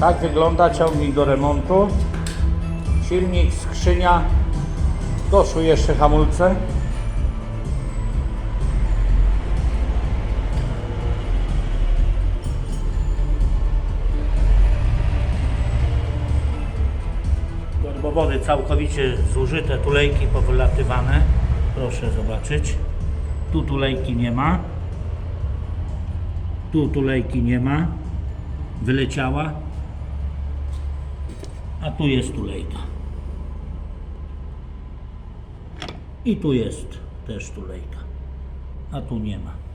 Tak wygląda ciągnik do remontu. Silnik, skrzynia. Doszły jeszcze hamulce. Turbowody całkowicie zużyte, tulejki powylatywane. Proszę zobaczyć. Tu tulejki nie ma. Tu tulejki nie ma. Wyleciała. A tu jest tulejka. I tu jest też tulejka. A tu nie ma.